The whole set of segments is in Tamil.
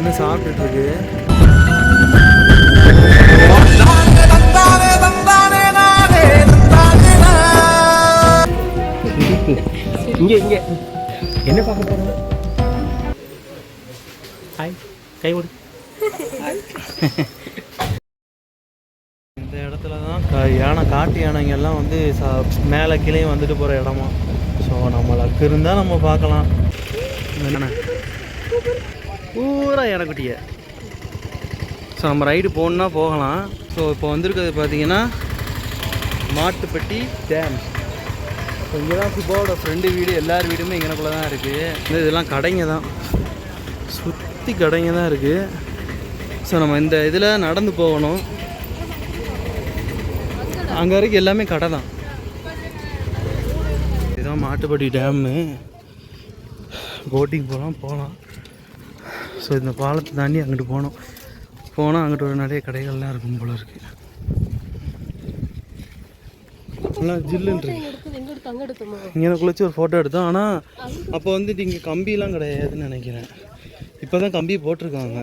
இன்னும் சாப்பிட்டுட்டு இருக்கு இங்கே இங்கே. என்ன பார்க்க போகிறோம் ஹாய் கை கொடு இந்த இடத்துல தான் யானை காட்டு யானைங்க எல்லாம் வந்து சா மேலே கீழே வந்துட்டு போகிற இடமா. ஸோ நம்ம லக்கு இருந்தால் நம்ம பார்க்கலாம். என்ன பூரா யானைக்குட்டிய ஸோ நம்ம ரைடு போகணுன்னா போகலாம். ஸோ இப்போ வந்திருக்கிறது பார்த்தீங்கன்னா மாட்டுப்பட்டி டேம் ஸோ இங்கே தான் சுபாவோட ஃப்ரெண்டு வீடு எல்லார் வீடுமே இங்கனக்குள்ளே தான் இருக்குது இந்த இதெல்லாம் கடைங்க தான். சுற்றி கடைங்க தான் இருக்குது ஸோ நம்ம இந்த இதில் நடந்து போகணும். அங்கே வரைக்கும் எல்லாமே கடை தான். இதுதான் மாட்டுப்பட்டி டேமு போட்டிங் போகலாம் போகலாம் ஸோ இந்த பாலத்தை தாண்டி அங்கிட்டு போகணும் போனால் அங்கிட்டு ஒரு நிறைய கடைகள்லாம் இருக்கும் போல இருக்கு. நல்லா ஜில்லுன்னு இங்கே குளிச்சு ஒரு ஃபோட்டோ எடுத்தோம். ஆனால் அப்போ வந்துட்டு இங்கே கம்பிலாம் கிடையாதுன்னு நினைக்கிறேன். இப்போ தான் கம்பி போட்டிருக்காங்க.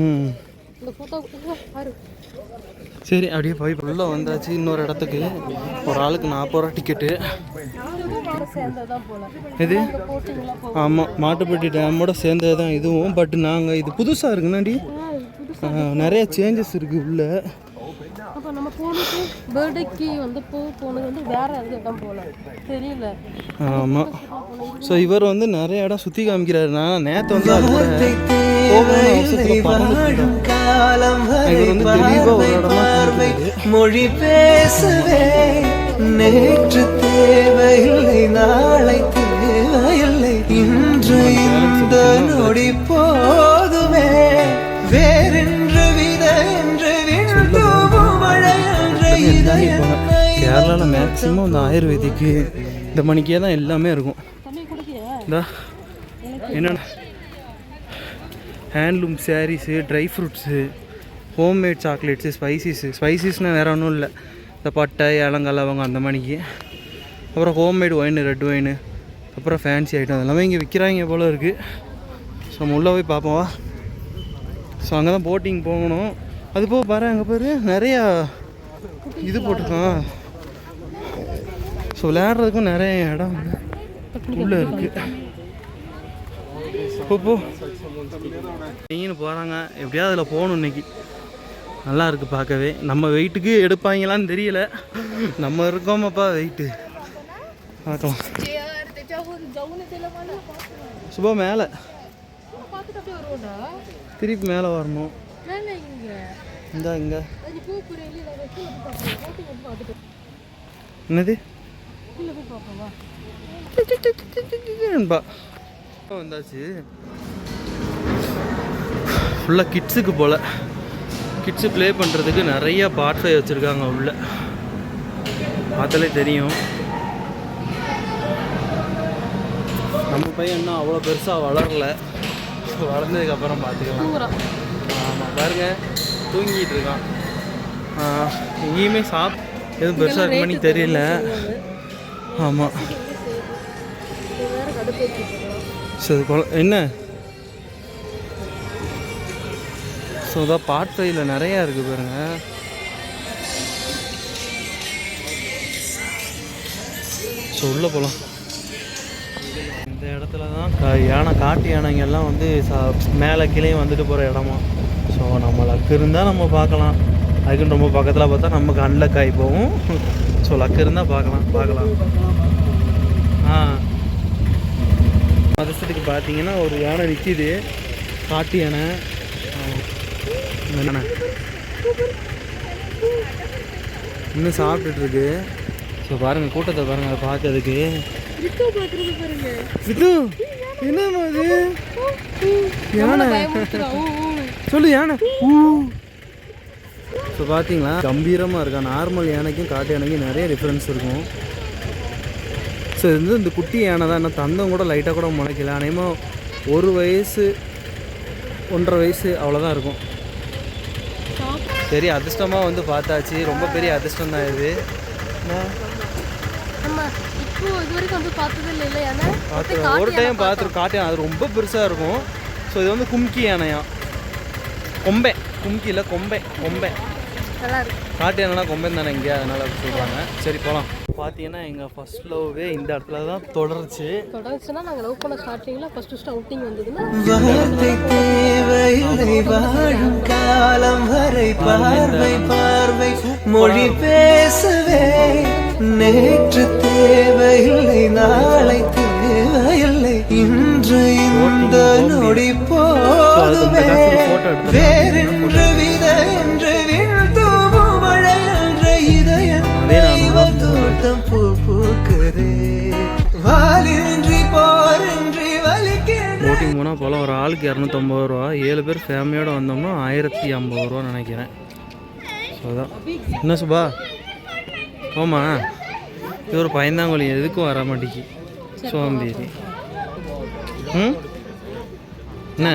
ம். சரி அப்படியே போய் உள்ளே வந்தாச்சு இன்னொரு இடத்துக்கு. ஒரு ஆளுக்கு நாற்பது ரூபா டிக்கெட்டு இது ஆமாம் மாட்டுப்பட்டி டேமோட சேர்ந்தது தான் இதுவும். பட் நாங்கள் இது புதுசாக இருக்குண்ணாடி நிறைய சேஞ்சஸ் இருக்குது உள்ள. அப்ப நம்ம போனது பர்த்டேக்கு வந்து போ போனது வந்து வேற எந்த இடம் போல? தெரியல. ஆமாம் ஸோ இவர் வந்து நிறைய இடம் சுற்றி காமிக்கிறாரு. நான் நேற்று வந்து வந்து தெளிவாக ஒரு இடமா காமிக்கிறாரு. மொழி பேசவே. நேற்று தேவையில்லை நாளை தேவையில்லை. இன்று இந்த நொடி போதுமே. வேறென்று வித என்று விண்தூவும் மழை என்ற இதயம் கேரளாவில் மேக்ஸிமம் இந்த ஆயுர்வேதிக்கு இந்த மணிக்கே தான் எல்லாமே இருக்கும். என்னென்ன? Handloom saris dry fruits homemade chocolates spices ஸ்பைசிஸ்னால் வேறு ஒன்றும் இல்லை. இந்த பட்டை இளங்கல் அவங்க அந்த மணிக்கு. அப்புறம் ஹோம்மேட் ஒயின் ரெட் ஒயின் அப்புறம் ஃபேன்சி ஐட்டம் எல்லாமே இங்கே விற்கிறாங்க போல் இருக்குது ஸோ நம்ம உள்ளே போய் பார்ப்போம். ஸோ அங்கே தான் போட்டிங் போகணும். அது போக பாரு அங்கே பாரு நிறையா இது போட்டிருக்கான். ஸோ விளையாடுறதுக்கும் நிறைய இடம் உள்ளே இருக்குது போ போ நீங்கன்னு போகிறாங்க எப்படியாவது அதில் போகணும் இன்னைக்கு நல்லா இருக்கு பார்க்கவே நம்ம வெயிட்டுக்கு எடுப்பாங்களான்னு தெரியல நம்ம இருக்கோமாப்பா வெயிட்டு பார்க்கலாம் சுபா மேலே திருப்பி மேலே வரணும் இந்தா இங்கே அது பூ என்பா வந்தாச்சு. ஃபுல்லாக கிட்ஸுக்கு போல். கிட்ஸு ப்ளே பண்ணுறதுக்கு நிறைய பாட்ஃபை வச்சுருக்காங்க உள்ள. பார்த்தாலே தெரியும். நம்ம பையன் இன்னும் அவ்வளோ பெருசாக வளரல. வளர்ந்ததுக்கப்புறம் பார்த்துக்கலாம். ஆமாம் பாருங்க. தூங்கிட்டு இருக்கான். எங்கேயுமே சாப் எதுவும் பெருசாக இருக்க மாதிரி தெரியல. ஆமாம் இது சரி என்ன? ஸோ இதான் பார்ட் ஃபைவ்ல நிறையா இருக்குது பாருங்க. ஸோ உள்ளே போகலாம் இந்த இடத்துல தான் கா யானை காட்டு யானைங்கெல்லாம் வந்து சா மேலே கீழே வந்துட்டு போகிற இடமா. ஸோ நம்ம லக்கு இருந்தால் நம்ம பார்க்கலாம். அதுக்குன்னு ரொம்ப பக்கத்தில் பார்த்தா நமக்கு அன்லக் ஆகி போகும். ஸோ லக்கு இருந்தால் பார்க்கலாம் பார்க்கலாம். ஆ. மதத்துக்கு பார்த்தீங்கன்னா ஒரு யானை நிற்கிது காட்டு யானை. யானை. இன்னும் சாப்பிட்டுட்டு ஸோ பாருங்க கூட்டத்தை பாருங்க அதை பார்க்கறதுக்கு இது என்னம்மா இது? யானை. சொல்லு யானை. ஊ. ஸோ பார்த்தீங்களா கம்பீரமாக இருக்கா? நார்மல் யானைக்கும் காட்டு யானைக்கும் நிறைய டிஃப்ரென்ஸ் இருக்கும். ஸோ இது வந்து இந்த குட்டி யானை தான். இன்னும் தந்தம் கூட லைட்டாக கூட முளைக்கல. அநேகமாக ஒரு வயசு ஒன்றரை வயசு அவ்வளோதான் இருக்கும். சரி அதிர்ஷ்டமாக வந்து பார்த்தாச்சு. ரொம்ப பெரிய அதிர்ஷ்டம் தான் இது. ஒரு டைம் பார்த்துருக்கோம் காட்டு அது ரொம்ப பெருசாக இருக்கும். ஸோ இது வந்து கும்கி யானையா கொம்பை. கும்கி இல்லை கொம்பை. கொம்பை. காட்டு யானைனா கொம்பைன்னு தானே இங்கே அதனால் அப்படி சொல்கிறாங்க சரி போகலாம் பார்த்தீங்கன்னா எங்கள் ஃபர்ஸ்ட் லவ்வே இந்த இடத்துல தான் தொடர்ச்சு. தொடர்ச்சுன்னா நாங்கள் லவ் பண்ண ஸ்டார்டிங்கில் ஃபர்ஸ்ட் ஃபஸ்ட் அவுட்டிங் வந்ததுன்னா வார்த்தை தேவையில்லை வாழும் காலம் வரை பார்வை பார்வை. மொழி பேசவே நேற்று தேவையில்லை நாளை தேவையில்லை. இன்று இந்த நொடி போதுமே. வேறென்று வித என்று ஆளுக்கு இரநூத்தம்பது ரூபா ஏழு பேர் ஃபேமிலியோட வந்தோம்னா ஆயிரத்தி ஐம்பது ரூபா நினைக்கிறேன். அதுதான் என்ன சுபா? ஆமா இது ஒரு பயந்தாங்கொழி எதுக்கும் வர மாட்டேங்கி சோம்பேறி. ம்? என்ன?